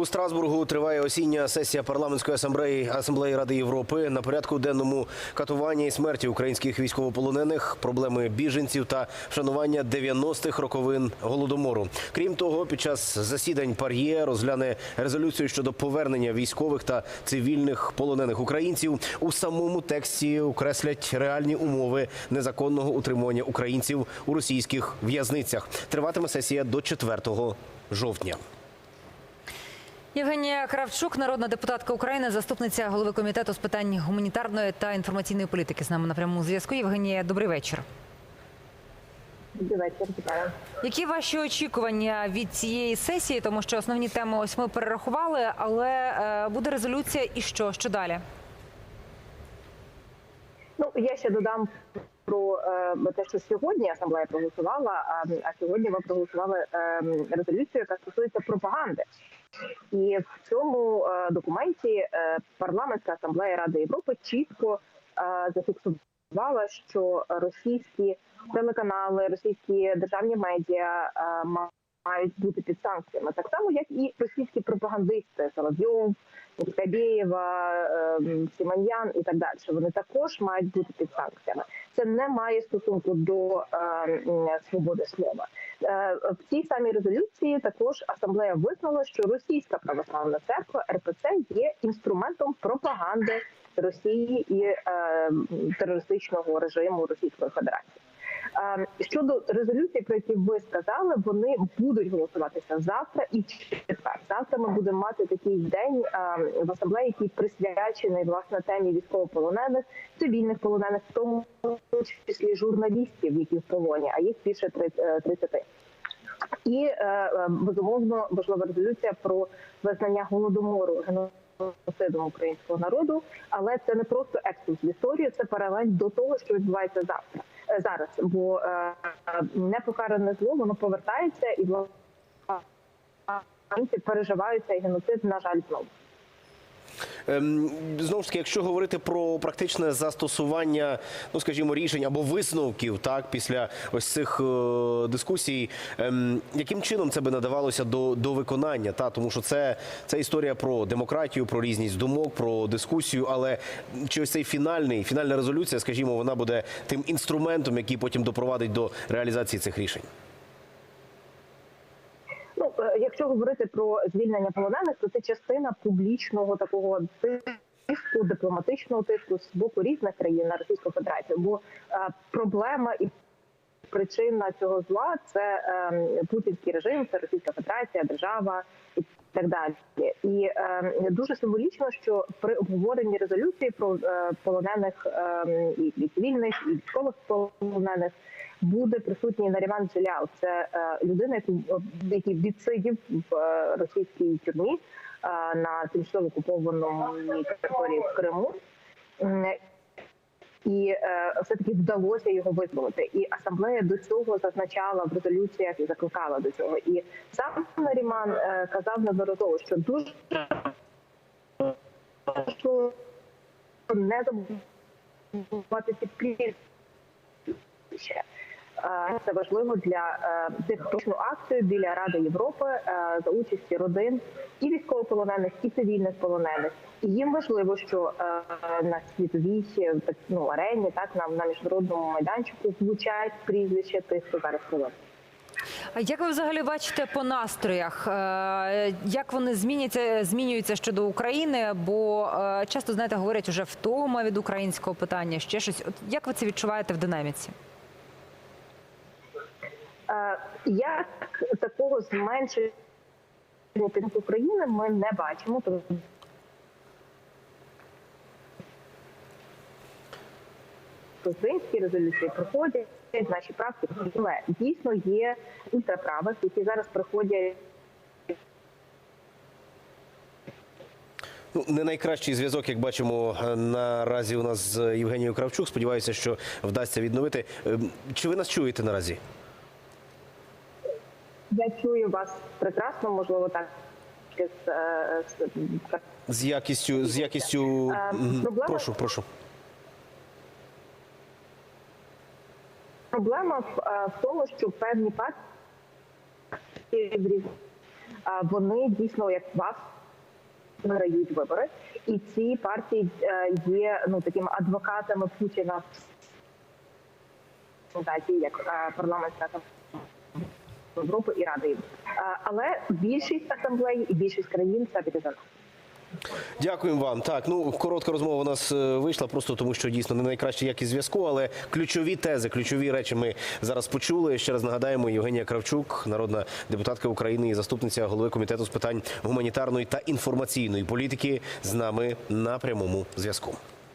У Страсбургу триває осіння сесія парламентської асамблеї асамблеї Ради Європи. На порядку денному катування і смерті українських військовополонених, проблеми біженців та вшанування 90-х роковин голодомору. Крім того, під час засідань Пар'є розгляне резолюцію щодо повернення військових та цивільних полонених українців. У самому тексті окреслять реальні умови незаконного утримування українців у російських в'язницях. Триватиме сесія до 4 жовтня. Євгенія Кравчук, народна депутатка України, заступниця голови комітету з питань гуманітарної та інформаційної політики. З нами на прямому зв'язку. Євгенія, добрий вечір. Добрий вечір, вітаю. Які ваші очікування від цієї сесії? Тому що основні теми ось ми перерахували, але е, буде резолюція і що? Що далі? Ну я ще додам про е, те, що сьогодні асамблея проголосувала. А, а сьогодні ви проголосували е, резолюцію, яка стосується пропаганди. І в цьому е, документі е, парламентська асамблея Ради Європи чітко е, зафіксувала, що російські телеканали, російські державні медіа мають бути під санкціями, так само як і російські пропагандисти Соловйов, Скабєєва, ем, Сіманьян і так далі. Вони також мають бути під санкціями. Це не має стосунку до ем, свободи слова. Е, В цій самій резолюції також асамблея визнала, що російська православна церква РПЦ є інструментом пропаганди Росії і е, терористичного режиму Російської Федерації. Е, Щодо резолюції, про які ви сказали, вони будуть голосуватися завтра і четвер. Завтра ми будемо мати такий день е, в асамблеї, який присвячений власне темі військовополонених, цивільних полонених, в тому числі журналістів, які в полоні, а їх більше 30. І е, е, безумовно важлива резолюція про визнання голодомору геноцидом українського народу, але це не просто екскурс в історію, це паралель до того, що відбувається завтра е, зараз. Бо е, непокаране зло воно повертається і власне переживають цей геноцид, на жаль, знову. Ем, Знову ж таки, якщо говорити про практичне застосування, ну скажімо, рішень або висновків, так після ось цих е, дискусій, ем, яким чином це би надавалося до, до виконання? Та тому що це, це історія про демократію, про різність думок, про дискусію. Але чи ось цей фінальний фінальна резолюція, скажімо, вона буде тим інструментом, який потім допровадить до реалізації цих рішень? Якщо говорити про звільнення полонених, то це частина публічного такого тиску, дипломатичного тиску з боку різних країн на Російську Федерацію. Бо е, проблема і причина цього зла це е, путінський режим, це Російська Федерація, держава і так далі. І е, дуже символічно, що при обговоренні резолюції про е, полонених е, і, цивільних, і військових полонених буде присутній Наріман Джелял. Це е, людина, яку який відсидів в е, російській тюрмі е, на тимчасово окупованому території в Криму. І е, все таки вдалося його визволити. І асамблея до цього зазначала в резолюціях і закликала до цього. І сам Наріман е, казав неодноразово, що дуже не забувати ці прізвища. Це важливо для е, технічну акцію біля Ради Європи е, за участі родин і військовополонених, і цивільних полонених. І їм важливо, що е, на світовій ну, арені, так на, на міжнародному майданчику звучать прізвища тих, хто зараз полонений. А як ви взагалі бачите по настроях? Як вони зміняться, змінюються щодо України? Бо часто знаєте, говорять уже втома від українського питання, ще щось. От як ви це відчуваєте в динаміці? Е, Як такого зменшення підтримки України ми не бачимо. Українські резолюції проходять наші практики, але дійсно є ультраправих, які зараз приходять Ну, не найкращий зв'язок, як бачимо е, наразі у нас з Євгенією Кравчук. Сподіваюся, що вдасться відновити. Ем, Чи ви нас чуєте наразі? Я чую вас прекрасно, можливо, так з, е, з якістю, з якістю. Е, проблема- Прошу, прошу. проблема в, е, тому, що певні партії вони дійсно як вас виграють вибори, і ці партії є ну такими адвокатами Путіна в як парламентська Європи і Ради Але більшість асамблеї і більшість країн це піде за нас. Дякуємо вам. Так, ну коротка розмова у нас е, вийшла, просто тому що дійсно не найкраща якість зв'язку, але ключові тези, ключові речі ми зараз почули. Ще раз нагадаємо, Євгенія Кравчук, народна депутатка України і заступниця голови комітету з питань гуманітарної та інформаційної політики, з нами на прямому зв'язку.